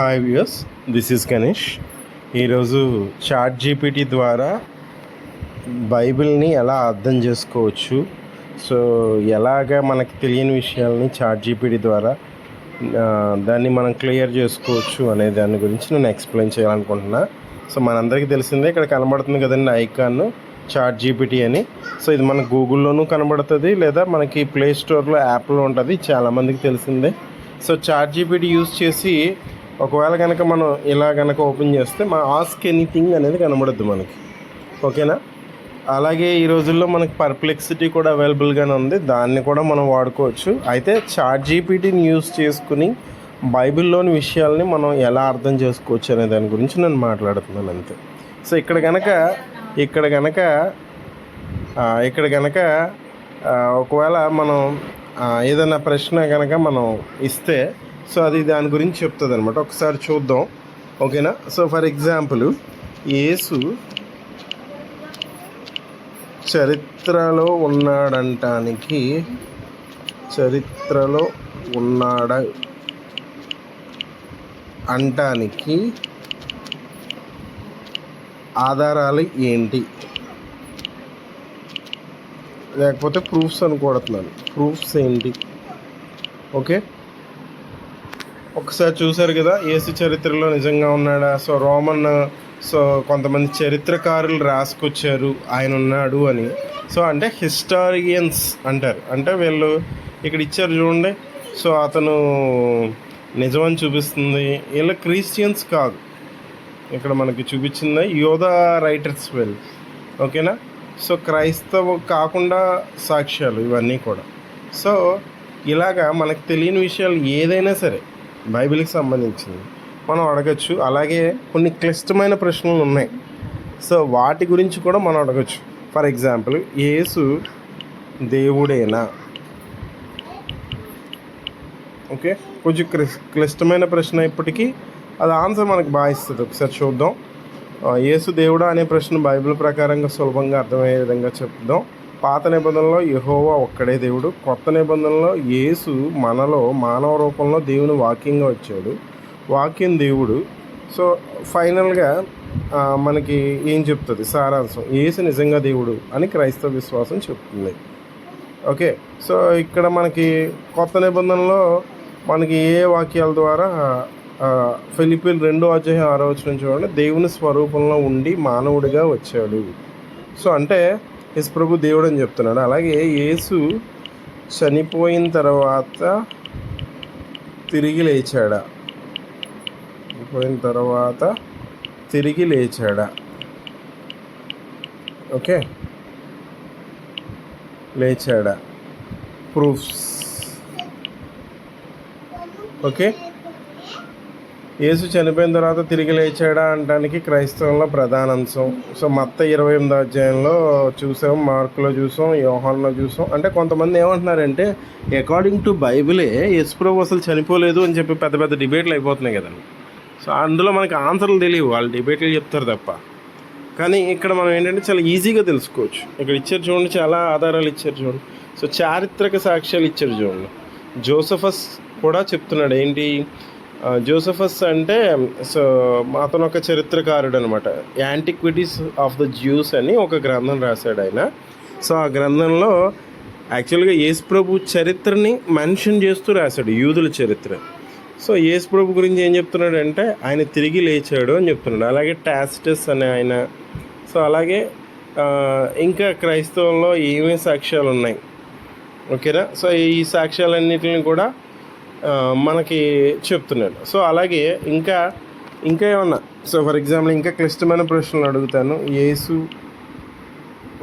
Hi viewers this is Ganesh. ఈరోజు chat GPT ద్వారా బైబిల్ని ఎలా అర్థం చేసుకోవచ్చు సో ఎలాగ మనకి తెలియని విషయాలని చాట్ జీపీటీ ద్వారా దాన్ని మనం క్లియర్ చేసుకోవచ్చు అనే దాని గురించి నేను ఎక్స్ప్లెయిన్ చేయాలనుకుంటున్నా. సో మనందరికీ తెలిసిందే ఇక్కడ కనబడుతుంది కదండి ఐకాన్ చాట్ జీపీటీ అని. సో ఇది మన గూగుల్లోనూ కనబడుతుంది లేదా మనకి ప్లే స్టోర్లో యాప్లో ఉంటుంది చాలామందికి తెలిసిందే. సో చాట్ జీపీటీ యూస్ చేసి ఒకవేళ కనుక మనం ఇలా కనుక ఓపెన్ చేస్తే మా ఆస్క్ ఎనీథింగ్ అనేది కనబడద్దు మనకి. ఓకేనా? అలాగే ఈ రోజుల్లో మనకి పర్ప్లెక్సిటీ కూడా అవైలబుల్గానే ఉంది. దాన్ని కూడా మనం వాడుకోవచ్చు. అయితే చాట్ జీపీటీని యూస్ చేసుకుని బైబిల్లోని విషయాల్ని మనం ఎలా అర్థం చేసుకోవచ్చు అనే దాని గురించి నేను మాట్లాడుతున్నాను అంతే. సో ఇక్కడ కనుక ఇక్కడ కనుక ఇక్కడ కనుక ఒకవేళ మనం ఏదైనా ప్రశ్న కనుక మనం ఇస్తే సో అది దాని గురించి చెప్తుంది అనమాట ఒకసారి చూద్దాం. ఓకేనా? సో ఫర్ ఎగ్జాంపుల్ యేసు చరిత్రలో ఉన్నాడంటానికి చరిత్రలో ఉన్నాడ అంటానికి ఆధారాలు ఏంటి? లేకపోతే ప్రూఫ్స్ అని కొడుతున్నాను ప్రూఫ్స్ ఏంటి? ఓకే? ఒకసారి చూశారు కదా ఏసు చరిత్రలో నిజంగా ఉన్నాడా? సో రోమన్ సో కొంతమంది చరిత్రకారులు రాసుకొచ్చారు ఆయన ఉన్నాడు అని. సో అంటే హిస్టారియన్స్ అంటారు. అంటే వీళ్ళు ఇక్కడ ఇచ్చారు చూడండి. సో అతను నిజమని చూపిస్తుంది. వీళ్ళు క్రిస్టియన్స్ కాదు. ఇక్కడ మనకి చూపించింది యోధా రైటర్స్ వెల్ ఓకేనా? సో క్రైస్తవ కాకుండా సాక్ష్యాలు ఇవన్నీ కూడా. సో ఇలాగా మనకు తెలియని విషయాలు ఏదైనా సరే బైబిల్కి సంబంధించింది మనం అడగచ్చు. అలాగే కొన్ని క్లిష్టమైన ప్రశ్నలు ఉన్నాయి. సో వాటి గురించి కూడా మనం అడగచ్చు. ఫర్ ఎగ్జాంపుల్ యేసు దేవుడేనా? ఓకే? కొంచెం క్లిస్ క్లిష్టమైన ప్రశ్న ఇప్పటికీ. అది ఆన్సర్ మనకు బాగా ఇస్తుంది. ఒకసారి చూద్దాం. ఏసు యేసు దేవుడా అనే ప్రశ్న బైబిల్ ప్రకారంగా సులభంగా అర్థమయ్యే విధంగా చెప్దాం. పాత నిబంధనలో యహోవా ఒక్కడే దేవుడు. కొత్త నిబంధనలో యేసు మనలో మానవ రూపంలో దేవుని వాక్యంగా వచ్చాడు. వాక్యం దేవుడు. సో ఫైనల్గా మనకి ఏం చెప్తుంది? సారాంశం. యేసు నిజంగా దేవుడు అని క్రైస్తవ విశ్వాసం చెప్తుంది. ఓకే? సో ఇక్కడ మనకి కొత్త నిబంధనలో మనకి ఏ వాక్యాల ద్వారా ఫిలిపిల్ రెండో అధ్యాయం ఆరో వచ్చిన చూడండి. దేవుని స్వరూపంలో ఉండి మానవుడిగా వచ్చాడు. సో అంటే యేసు ప్రభు దేవుడు అని చెప్తున్నాడు. అలాగే యేసు చనిపోయిన తర్వాత తిరిగి లేచాడా. చనిపోయిన తర్వాత తిరిగి లేచాడా. ఓకే? లేచాడా. ప్రూఫ్స్. ఓకే? యేసు చనిపోయిన తర్వాత తిరిగి లేచాడా అనడానికి క్రైస్తవంలో ప్రధాన అంశం. సో మత్త ఇరవై ఎనిమిదో అధ్యాయంలో చూసాం మార్కులో చూసాం యోహాన్లో చూసాం. అంటే కొంతమంది ఏమంటున్నారంటే అకార్డింగ్ టు బైబిలే యేసుప్రభు అసలు చనిపోలేదు అని చెప్పి పెద్ద పెద్ద డిబేట్లు అయిపోతున్నాయి కదండి. సో అందులో మనకి ఆన్సర్లు తెలియవు. వాళ్ళు డిబేట్లు చెప్తారు తప్ప. కానీ ఇక్కడ మనం ఏంటంటే చాలా ఈజీగా తెలుసుకోవచ్చు. ఇక్కడ ఇచ్చారు చూడండి చాలా ఆధారాలు ఇచ్చారు చూడండి. సో చారిత్రక సాక్ష్యాలు ఇచ్చారు చూడండి. జోసఫస్ కూడా చెప్తున్నాడు ఏంటి? జోసఫస్ అంటే సో అతను ఒక చరిత్రకారుడు అనమాట యాంటిక్విటీస్ ఆఫ్ ద జ్యూస్ అని ఒక గ్రంథం రాశాడు ఆయన. సో ఆ గ్రంథంలో యాక్చువల్గా యేసు ప్రభు చరిత్రని మెన్షన్ చేస్తూ రాశాడు యూదుల చరిత్ర. సో యేసు ప్రభు గురించి ఏం చెప్తున్నాడు అంటే ఆయన తిరిగి లేచాడు అని చెప్తున్నాడు. అలాగే టాస్టస్ అనే ఆయన. సో అలాగే ఇంకా క్రైస్తవంలో ఏమేమి సాక్ష్యాలు ఉన్నాయి ఓకేనా? సో ఈ సాక్ష్యాలన్నిటిని కూడా మనకి చెప్తున్నాడు. సో అలాగే ఇంకా ఇంకా ఏమన్నా? సో ఫర్ ఎగ్జాంపుల్ ఇంకా క్లిష్టమైన ప్రశ్నలు అడుగుతాను. యేసు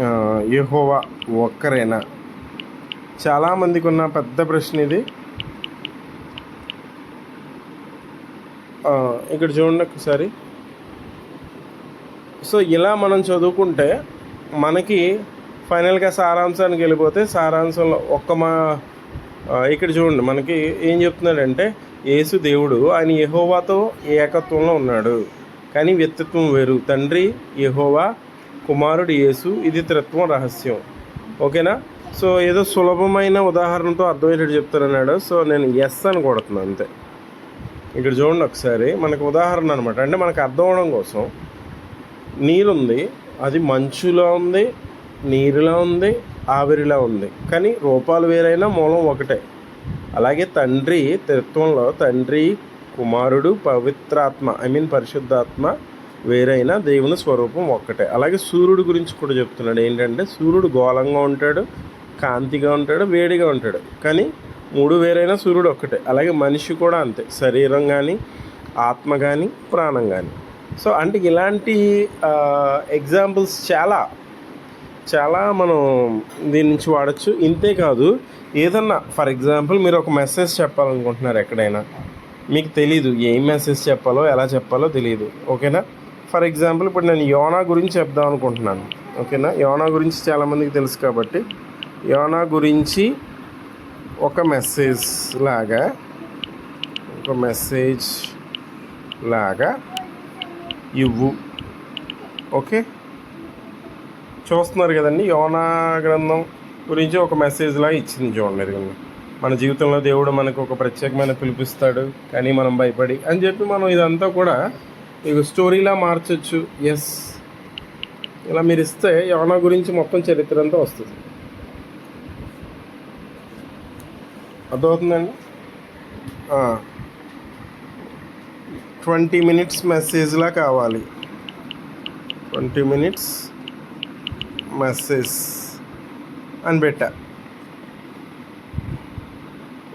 యహోవా యెహోవా ఒక్కరేనా? చాలామందికి ఉన్న పెద్ద ప్రశ్న ఇది. ఇక్కడ చూడండి ఒకసారి. సో ఇలా మనం చదువుకుంటే మనకి ఫైనల్గా సారాంశానికి వెళ్ళిపోతే సారాంశంలో ఒక్క మా ఇక్కడ చూడండి మనకి ఏం చెప్తున్నాడంటే యేసు దేవుడు ఆయన యహోవాతో ఏకత్వంలో ఉన్నాడు. కానీ వ్యక్తిత్వం వేరు. తండ్రి యహోవా కుమారుడు యేసు. ఇది త్రిత్వం రహస్యం. ఓకేనా? సో ఏదో సులభమైన ఉదాహరణతో అర్థమయ్యేటట్టు చెప్తారన్నాడు సో నేను ఎస్ అని కొడుతున్నాను అంతే. ఇక్కడ చూడండి ఒకసారి మనకు ఉదాహరణ అనమాట అంటే మనకు అర్థం అవడం కోసం నీరుంది అది మంచులో ఉంది నీరులో ఉంది ఆవిరిలా ఉంది. కానీ రూపాలు వేరైనా మూలం ఒకటే. అలాగే తండ్రి తత్వంలో తండ్రి కుమారుడు పవిత్రాత్మ ఐ మీన్ పరిశుద్ధాత్మ వేరైన దేవుని స్వరూపం ఒక్కటే. అలాగే సూర్యుడు గురించి కూడా చెప్తున్నాడు. ఏంటంటే సూర్యుడు గోళంగా ఉంటాడు కాంతిగా ఉంటాడు వేడిగా ఉంటాడు. కానీ మూడు వేరైన సూర్యుడు ఒక్కటే. అలాగే మనిషి కూడా అంతే. శరీరం కానీ ఆత్మ కానీ ప్రాణం కానీ సో అంటే ఇలాంటి ఎగ్జాంపుల్స్ చాలా చాలా మనం దీని నుంచి వాడచ్చు. ఇంతే కాదు ఏదన్నా ఫర్ ఎగ్జాంపుల్ మీరు ఒక మెసేజ్ చెప్పాలనుకుంటున్నారు ఎక్కడైనా. మీకు తెలీదు ఏం మెసేజ్ చెప్పాలో ఎలా చెప్పాలో తెలియదు ఓకేనా? ఫర్ ఎగ్జాంపుల్ ఇప్పుడు నేను యోనా గురించి చెప్దాం అనుకుంటున్నాను. ఓకేనా? యోనా గురించి చాలామందికి తెలుసు కాబట్టి. యోనా గురించి ఒక మెసేజ్ లాగా ఒక మెసేజ్ లాగా ఇవ్వు. ఓకే? చూస్తున్నారు కదండి. యోనా గ్రంథం గురించి ఒక మెసేజ్లా ఇచ్చింది చూడండి ఇదిగోండి మన జీవితంలో దేవుడు మనకు ఒక ప్రత్యేకమైన పిలిపిస్తాడు కానీ మనం భయపడి అని చెప్పి మనం ఇదంతా కూడా మీకు స్టోరీలా మార్చొచ్చు. ఎస్ ఇలా మీరు ఇస్తే యోనా గురించి మొత్తం చరిత్ర అంతా వస్తుంది. అర్థమవుతుందండి? ట్వంటీ మినిట్స్ మెసేజ్లా కావాలి. ట్వంటీ మినిట్స్ మెసేజ్ అని పెట్టా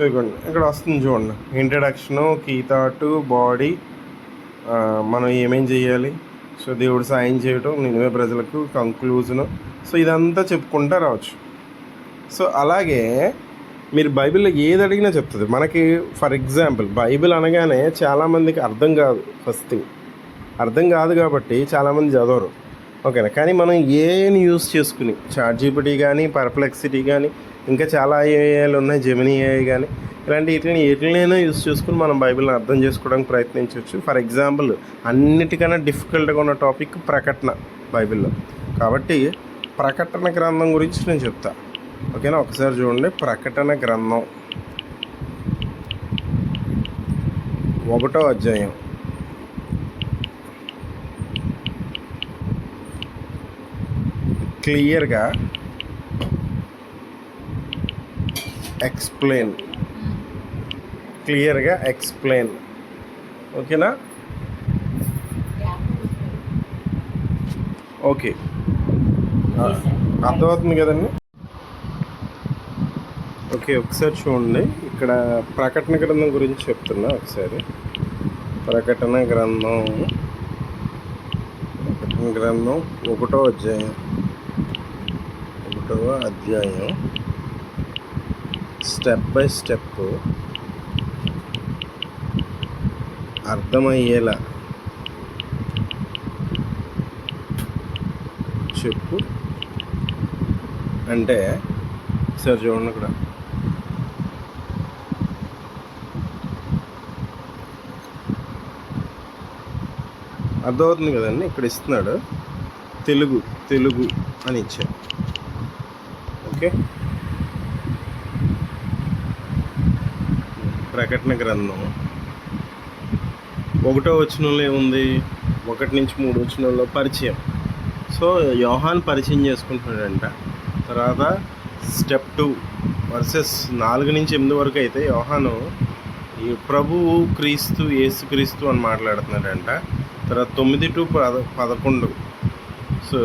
ఇదిగోండి ఇక్కడ వస్తుంది చూడండి. ఇంట్రడక్షను కీతాటు బాడీ. మనం ఏమేం చేయాలి? సో దేవుడు సాయం చేయటం నినివే ప్రజలకు కంక్లూజను సో ఇదంతా చెప్పుకుంటా రావచ్చు. సో అలాగే మీరు బైబిల్లో ఏది అడిగినా చెప్తుంది. మనకి ఫర్ ఎగ్జాంపుల్ బైబిల్ అనగానే చాలామందికి అర్థం కాదు ఫస్ట్ థింగ్. అర్థం కాదు కాబట్టి చాలామంది చదవరు. ఓకేనా. కానీ మనం ఏఐని యూస్ చేసుకుని చాట్ జీపీటీ కానీ పర్ప్లెక్సిటీ కానీ ఇంకా చాలా ఏఐలు ఉన్నాయి జెమినీ ఏఐ కానీ ఇలాంటి వీటిని వీటినైనా యూస్ చేసుకుని మనం బైబిల్ని అర్థం చేసుకోవడానికి ప్రయత్నించవచ్చు. ఫర్ ఎగ్జాంపుల్ అన్నిటికన్నా డిఫికల్ట్గా ఉన్న టాపిక్ ప్రకటన బైబిల్లో. కాబట్టి ప్రకటన గ్రంథం గురించి నేను చెప్తా. ఓకేనా. ఒకసారి చూడండి. ప్రకటన గ్రంథం. ఒకటో అధ్యాయం. క్లియర్గా ఎక్స్ప్లెయిన్. క్లియర్గా ఎక్స్ప్లెయిన్. ఓకేనా? ఓకే. అర్థమవుతుంది కదండి? ఓకే ఒకసారి చూడండి. ఇక్కడ ప్రకటన గ్రంథం గురించి చెప్తున్నా ఒకసారి. ప్రకటన గ్రంథం. ప్రకటన గ్రంథం ఒకటో అధ్యాయం. ఒకటవ అధ్యాయం. స్టెప్ బై స్టెప్ అర్థమయ్యేలా చెప్పు. అంటే సార్ చూడండి అక్కడ. అర్థమవుతుంది కదండి? ఇక్కడ ఇస్తున్నాడు. తెలుగు తెలుగు అని ఇచ్చాడు. ప్రకటన గ్రంథం. ఒకటో వచనంలో ఏముంది? ఒకటి నుంచి మూడు వచనంలో పరిచయం. సో యోహాన్ పరిచయం చేసుకుంటున్నాడంట. తర్వాత స్టెప్ టూ వర్సెస్ నాలుగు నుంచి ఎనిమిది వరకు అయితే యోహాను ఈ ప్రభువు క్రీస్తు ఏసు క్రీస్తు అని మాట్లాడుతున్నాడంట. తర్వాత తొమ్మిది టు పద పదకొండు. సో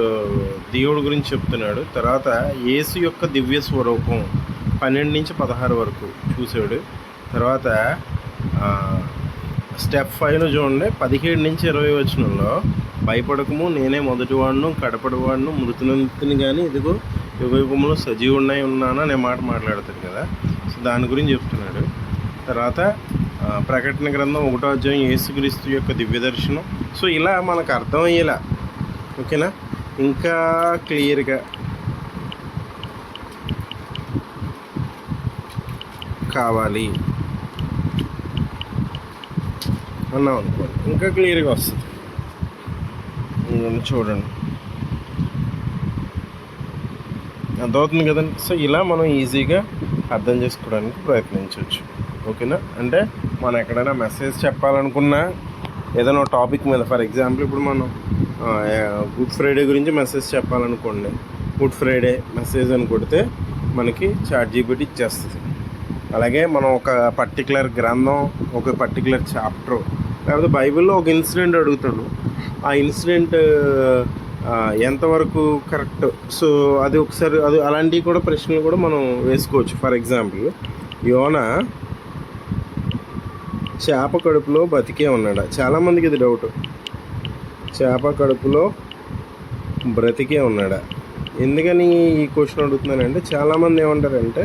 దేవుడి గురించి చెప్తున్నాడు. తర్వాత యేసు యొక్క దివ్య స్వరూపం పన్నెండు నుంచి పదహారు వరకు చూసాడు తర్వాత స్టెప్ ఫైవ్ను చూడండి. పదిహేడు నుంచి ఇరవై వచనంలో భయపడకము నేనే మొదటివాడును కడపడివాడును మృతునంతిని కానీ ఇదిగో యుగయుగంలో సజీవుడినై ఉన్నాను అనే మాట మాట్లాడతాడు కదా. సో దాని గురించి చెప్తున్నాడు. తర్వాత ప్రకటన గ్రంథం ఒకటో అధ్యాయం యేసుక్రీస్తు యొక్క దివ్య దర్శనం సో ఇలా మనకు అర్థమయ్యేలా. ఓకేనా? ఇంకా క్లియర్గా. కావాలి. అన్నాం అనుకోండి ఇంకా క్లియర్గా వస్తుంది. చూడండి. అర్థమవుతుంది కదండి? సో ఇలా మనం ఈజీగా అర్థం చేసుకోవడానికి ప్రయత్నించవచ్చు. ఓకేనా? అంటే మనం ఎక్కడైనా మెసేజ్ చెప్పాలనుకున్నా ఏదైనా టాపిక్ మీద ఫర్ ఎగ్జాంపుల్ ఇప్పుడు మనం గుడ్ ఫ్రైడే గురించి మెసేజ్ చెప్పాలనుకోండి. గుడ్ ఫ్రైడే మెసేజ్ అని కొడితే మనకి చాట్ జీబీటీ ఇచ్చేస్తుంది. అలాగే మనం ఒక పర్టికులర్ గ్రంథం ఒక పర్టికులర్ చాప్టర్ లేకపోతే బైబిల్లో ఒక ఇన్సిడెంట్ అడుగుతాడు. ఆ ఇన్సిడెంట్ ఎంతవరకు కరెక్ట్ సో అది ఒకసారి అది అలాంటివి కూడా ప్రశ్నలు కూడా మనం వేసుకోవచ్చు. ఫర్ ఎగ్జాంపుల్ యోన చేప కడుపులో బతికే ఉన్నాడు? చాలామందికి ఇది డౌట్ చేప కడుపులో బ్రతికే ఉన్నాడా? ఎందుకని ఈ క్వశ్చన్ అడుగుతున్నానంటే చాలామంది ఏమంటారంటే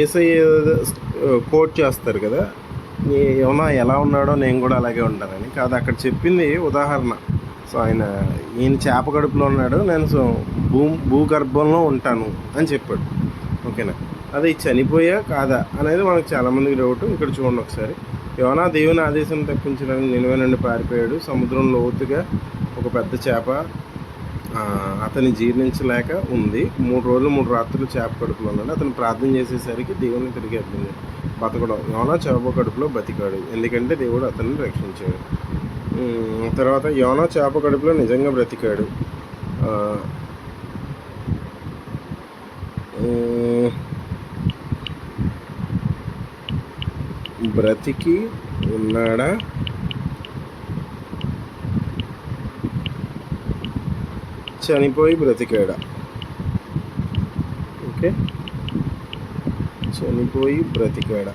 ఏసై కోట్ చేస్తారు కదా ఏమన్నా ఎలా ఉన్నాడో నేను కూడా అలాగే ఉంటానని. కాదు అక్కడ చెప్పింది ఉదాహరణ. సో ఆయన ఈయన చేప కడుపులో ఉన్నాడు నేను సో భూ భూగర్భంలో ఉంటాను అని చెప్పాడు. ఓకేనా? అది చనిపోయా కాదా? అనేది మనకు చాలామందికి డౌట్ ఇక్కడ చూడండి ఒకసారి. యోనా దేవుని ఆదేశం తప్పించడానికి నిలువ నుండి పారిపోయాడు. సముద్రం లోతుగా ఒక పెద్ద చేప అతని జీర్ణించలేక ఉంది. మూడు రోజులు మూడు రాత్రులు చేప కడుపులో ఉన్నాడు అతను ప్రార్థన చేసేసరికి దేవుని తిరిగి ఎత్తింది బతకడం. యోనా చేప కడుపులో బతికాడు. ఎందుకంటే దేవుడు అతన్ని రక్షించాడు. తర్వాత యోనా చేప కడుపులో నిజంగా బ్రతికాడు ఆ, ఉమ్, బ్రతికి ఉన్నాడా? చనిపోయి బ్రతికాడా? ఓకే. చనిపోయి బ్రతికాడా?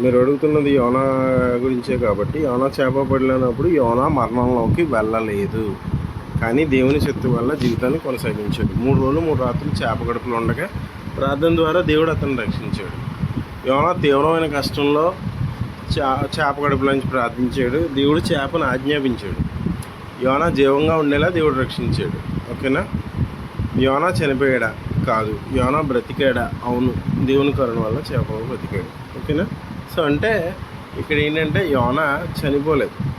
మీరు అడుగుతున్నది యోనా గురించే కాబట్టి యోనా చేప పడినప్పుడు యోనా మరణంలోకి వెళ్ళలేదు. కానీ దేవుని శక్తి వల్ల జీవితాన్ని కొనసాగించాడు. మూడు రోజులు మూడు రాత్రులు చేప గడుపులు ఉండగా ప్రార్థన ద్వారా దేవుడు అతను రక్షించాడు. యోన తీవ్రమైన కష్టంలో చా చేప గడుపులోంచి ప్రార్థించాడు. దేవుడు చేపను ఆజ్ఞాపించాడు. యోన జీవంగా ఉండేలా దేవుడు రక్షించాడు. ఓకేనా? యోన చనిపోయాడా? కాదు. యోన బ్రతికాడా? అవును. దేవుని కరుణ వల్ల చేప బ్రతికాడు. ఓకేనా? సో అంటే ఇక్కడ ఏంటంటే యోన చనిపోలేదు.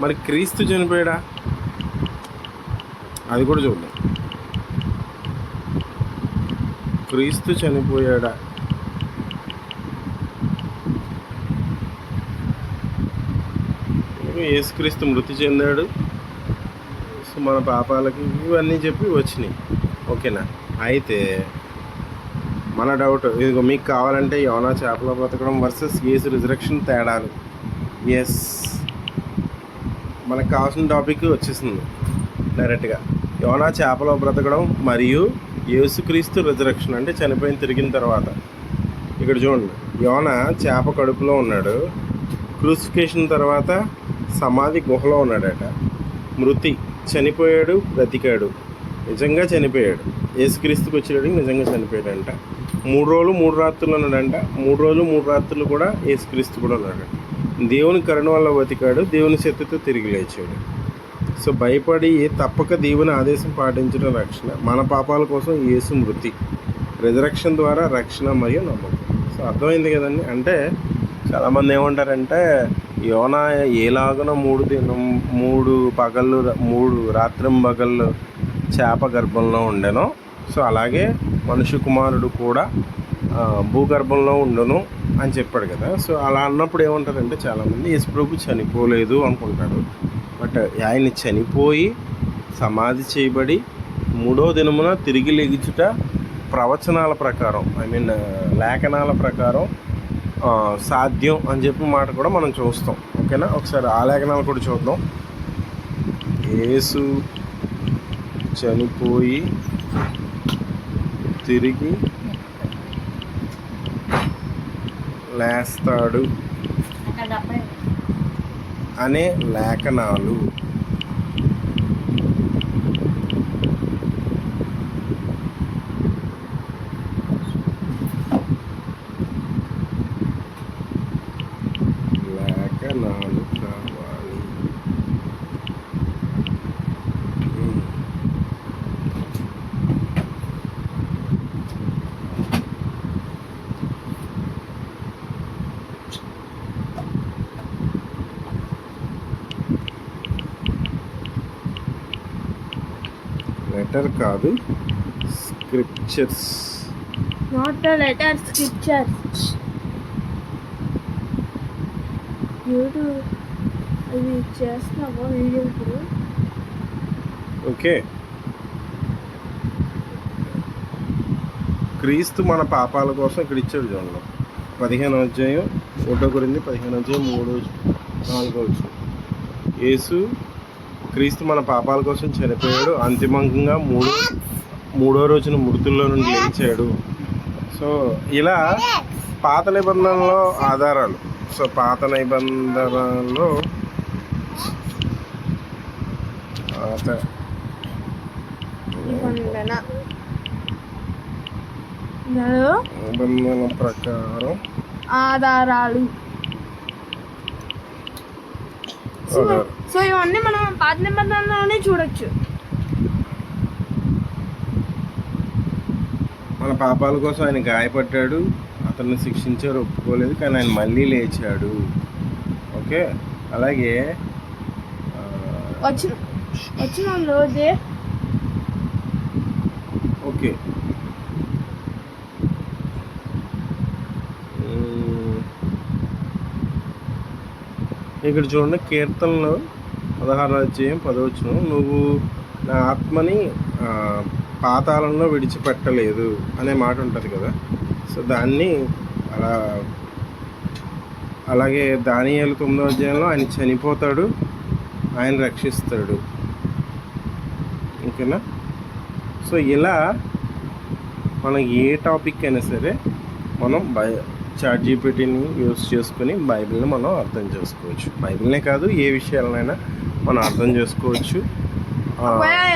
మరి క్రీస్తు చనిపోయాడా? అది కూడా చూద్దాం. క్రీస్తు చనిపోయాడా? యేసుక్రీస్తు మృతి చెందాడు. సో మన పాపాలకి ఇవన్నీ చెప్పి వచ్చినాయి. ఓకేనా? అయితే మన డౌట్ ఇదిగో మీకు కావాలంటే యోనా చేపలో బ్రతకడం వర్సెస్ ఏసు రిజరక్షన్ తేడాలు. ఎస్ మనకు కావాల్సిన టాపిక్ వచ్చేసింది. డైరెక్ట్గా. యోనా చేపలో బ్రతకడం మరియు యేసుక్రీస్తు రిజరక్షన్ అంటే చనిపోయిన తిరిగిన తర్వాత. ఇక్కడ చూడండి యోన చేప కడుపులో ఉన్నాడు క్రూసిఫికేషన్ తర్వాత సమాధి గుహలో ఉన్నాడట. మృతి చనిపోయాడు బ్రతికాడు నిజంగా చనిపోయాడు. యేసుక్రీస్తుకి వచ్చేటడికి నిజంగా చనిపోయాడంట. మూడు రోజులు మూడు రాత్రులు ఉన్నాడంట. మూడు రోజులు మూడు రాత్రులు కూడా యేసుక్రీస్తు కూడా ఉన్నాడు. దేవుని కరుణ వల్ల బతికాడు దేవుని శక్తితో తిరిగి లేచాడు. సో భయపడి తప్పక దేవుని ఆదేశం పాటించడం రక్షణ మన పాపాల కోసం యేసు మృతి రిజరక్షన్ ద్వారా రక్షణ మరియు నమ్మకం. సో అర్థమైంది కదండి? అంటే చాలామంది ఏమంటారంటే యోన ఏలాగున మూడు దినం మూడు పగళ్ళు మూడు రాత్రి పగళ్ళు చేప గర్భంలో ఉండెను సో అలాగే మనుష్య కుమారుడు కూడా భూగర్భంలో ఉండను అని చెప్పాడు కదా. సో అలా అన్నప్పుడు ఏమంటారంటే చాలామంది యేసుప్రభు చనిపోలేదు అనుకుంటారు. బట్ ఆయన చనిపోయి సమాధి చేయబడి మూడో దినమున తిరిగి లెగిచుట ప్రవచనాల ప్రకారం ఐ మీన్ లేఖనాల ప్రకారం సాధ్యం అని చెప్పి మాట కూడా మనం చూస్తాం. ఓకేనా? ఒకసారి ఆ లేఖనాలు కూడా చూద్దాం. యేసు చనిపోయి తిరిగి లేస్తాడు. అనే లేఖనాలు లేఖనాలు కావాలి ఉమ్. లెటర్ కాదు scriptures not a letter scripture YouTube అది చేస్తున్నావా వీడియో ఇప్పుడు? ఓకే. క్రీస్తు మన పాపాల కోసం ఇక్కడ ఇచ్చాడు చూడండి. పదిహేను అధ్యాయం ఫోటో గురించి పదిహేను అధ్యాయం మూడు నాలుగో వచ్చిన. యేసు క్రీస్తు మన పాపాల కోసం చనిపోయాడు. అంతిమంగా మూడు మూడో రోజున మృతుల్లో నుండి లేచాడు. సో ఇలా పాత నిబంధనలో ఆధారాలు. సో పాత నిబంధనలో పాత నిబంధన. ఇందులో నిబంధన ప్రకారం ఆధారాలు. సో ఇవన్నీ మనం పాత నిబంధనలోనే చూడొచ్చు. మన పాపాల కోసం ఆయన గాయపడ్డాడు. అతన్ని శిక్షించారు ఒప్పుకోలేదు కానీ ఆయన మళ్ళీ లేచాడు. ఓకే? అలాగే వచ్చిన వచ్చిన రోజే ఓకే. ఇక్కడ చూడండి కీర్తనలు పదహారు అధ్యాయం పదవచ్చును నువ్వు నా ఆత్మని పాతాలంలో పాతాళంలో విడిచిపెట్టలేదు అనే మాట ఉంటుంది కదా. సో దాన్ని అలా అలాగే దానియాలు తొమ్మిదో అధ్యాయంలో ఆయన చనిపోతాడు ఆయన రక్షిస్తాడు. ఓకేనా? సో ఇలా మనం ఏ టాపిక్ అయినా సరే మనం భయ చాట్ జీపీటీని యూస్ చేసుకుని బైబిల్ని మనం అర్థం చేసుకోవచ్చు. బైబిల్నే కాదు ఏ విషయాలనైనా మనం అర్థం చేసుకోవచ్చు.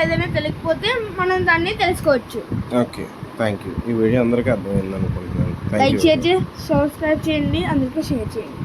ఏదైనా తెలియకపోతే మనం దాన్ని తెలుసుకోవచ్చు. ఓకే థ్యాంక్ యూ ఈ వీడియో అందరికీ అర్థమైంది అనుకుంటున్నాను లైక్ షేర్ చేసి సబ్స్క్రైబ్ చేయండి అందరికీ షేర్ చేయండి.